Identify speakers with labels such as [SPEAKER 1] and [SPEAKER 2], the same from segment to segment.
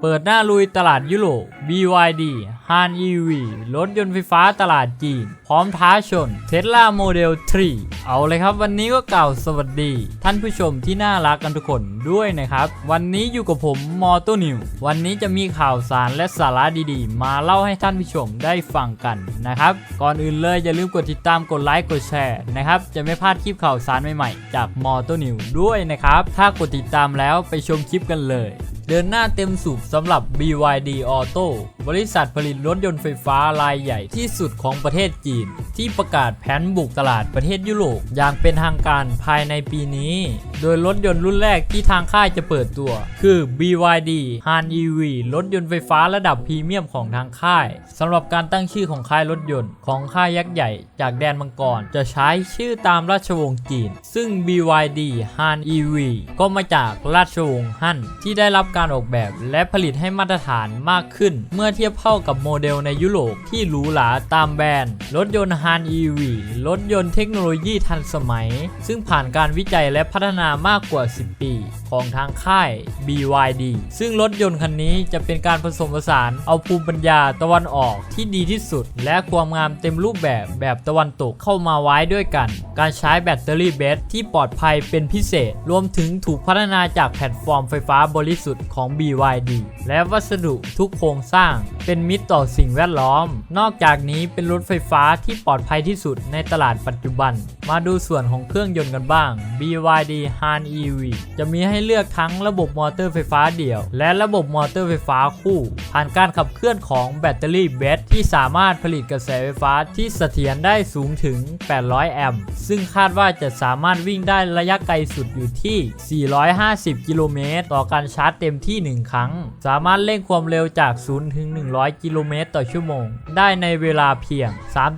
[SPEAKER 1] เปิดหน้าลุยตลาดยุโรป BYD Han EV รถยนต์ไฟฟ้าตลาดจีน พร้อมท้าชน Tesla Model 3 เอาเลยครับ วันนี้ก็กล่าวสวัสดี ท่านผู้ชมที่น่ารักกันทุกคนด้วยนะครับ วันนี้อยู่กับผมมอโตนิว วันนี้จะมีข่าวสารและสาระดีๆ มาเล่าให้ท่านผู้ชมได้ฟังกันนะครับ ก่อนอื่นเลยอย่าลืมกดติดตามกดไลค์กดแชร์นะครับ จะไม่พลาดคลิปข่าวสารใหม่ๆ จากมอโตนิวด้วยนะครับ ถ้ากดติดตามแล้วไปชมคลิปกันเลย เดินหน้าเต็มสูบสำหรับ BYD Auto บริษัทผลิตรถยนต์ไฟฟ้ารายใหญ่ที่สุดของประเทศจีน ที่ประกาศแผนบุกตลาดประเทศยุโรปอย่างเป็นทางการภายในปีนี้ โดยรถยนต์รุ่นแรกที่ทางค่ายจะเปิดตัว คือ BYD Han EV รถยนต์ไฟฟ้าระดับพรีเมียมของทางค่ายสำหรับการตั้งชื่อของค่ายรถยนต์ของค่ายยักษ์ใหญ่จากแดนมังกร จะใช้ชื่อตามราชวงศ์จีน ซึ่ง BYD Han EV ก็มาจากราชวงศ์ฮั่นที่ได้รับการออกแบบ และผลิตให้มาตรฐานมากขึ้น เมื่อเทียบเท่ากับโมเดลในยุโรปที่หรูหราตามแบรนด์ รถยนต์ Han EV รถยนต์เทคโนโลยีทันสมัย ซึ่งผ่านการวิจัยและพัฒนามากกว่า 10 ปี ของทางค่าย BYD ซึ่งรถยนต์คันนี้จะเป็นการผสมผสานเอาภูมิปัญญาตะวันออกที่ดีที่สุด และความงามเต็มรูปแบบแบบตะวันตกเข้ามาไว้ด้วยกัน การใช้แบตเตอรี่เบสที่ปลอดภัยเป็นพิเศษ รวมถึงถูกพัฒนาจากแพลตฟอร์มไฟฟ้าบริสุทธิ์ของ BYD และวัสดุทุกโครงสร้าง เป็นมิตรต่อสิ่งแวดล้อม นอกจากนี้เป็นรถไฟฟ้าที่ปลอดภัยที่สุดในตลาดปัจจุบัน มาดูส่วนของเครื่องยนต์กันบ้าง BYD Han EV จะมีให้เลือกทั้งระบบมอเตอร์ไฟฟ้าเดี่ยว และระบบมอเตอร์ไฟฟ้าคู่ ผ่านการขับเคลื่อนของแบตเตอรี่เบสที่สามารถผลิตกระแสไฟฟ้าที่เสถียรได้สูงถึง 800 แอมป์ ซึ่งคาดว่าจะสามารถวิ่งได้ระยะไกลสุดอยู่ที่ 450 กิโลเมตร ต่อการชาร์จเต็มที่ 1 ครั้ง สามารถเร่งความเร็วจาก 0 ถึง 100 กิโลเมตรต่อชั่วโมง ได้ในเวลาเพียง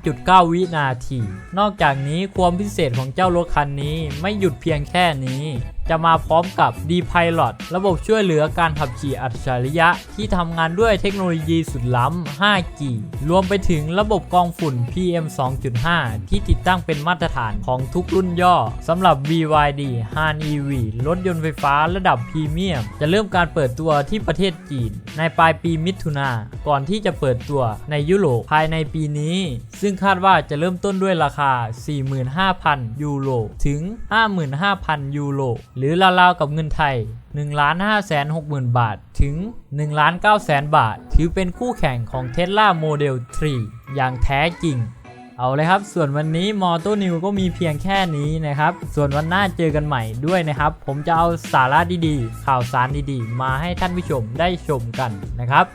[SPEAKER 1] 3.9 วินาที นอกจากนี้ความพิเศษของเจ้ารถคันนี้ไม่หยุดเพียงแค่นี้ จะมาพร้อมกับ D-Pilot ระบบช่วยเหลือการขับขี่อัจฉริยะ ที่ทำงานด้วยเทคโนโลยีสุดล้ำ 5G รวมไปถึงระบบกองฝุ่น PM 2.5 ที่ติดตั้งเป็นมาตรฐานของทุกรุ่นย่อสำหรับ BYD Han EV รถยนต์ไฟฟ้าระดับพรีเมียม จะเริ่มการเปิดตัวที่ประเทศจีน ในปลายปีมิถุนาก่อนที่จะเปิดตัวในยุโรปภายในปีนี้ ซึ่งคาดว่าจะเริ่มต้นด้วยราคา 45,000 ยูโรถึง 55,000 ยูโรหรือราวๆกับเงินไทย 1 5 6 0 0 0 0 บาท ถึง 1 9 0 0 0 0 บาท ถือเป็นคู่แข่งของ Tesla Model 3 อย่างแท้จริง เอาเลยครับ ส่วนวันนี้มอโตนิวก็มีเพียงแค่นี้นะครับ ส่วนวันหน้าเจอกันใหม่ด้วยนะครับ ผมจะเอาสาระดีๆ ข่าวสารดีๆ มาให้ท่านผู้ชมได้ชมกันนะครับ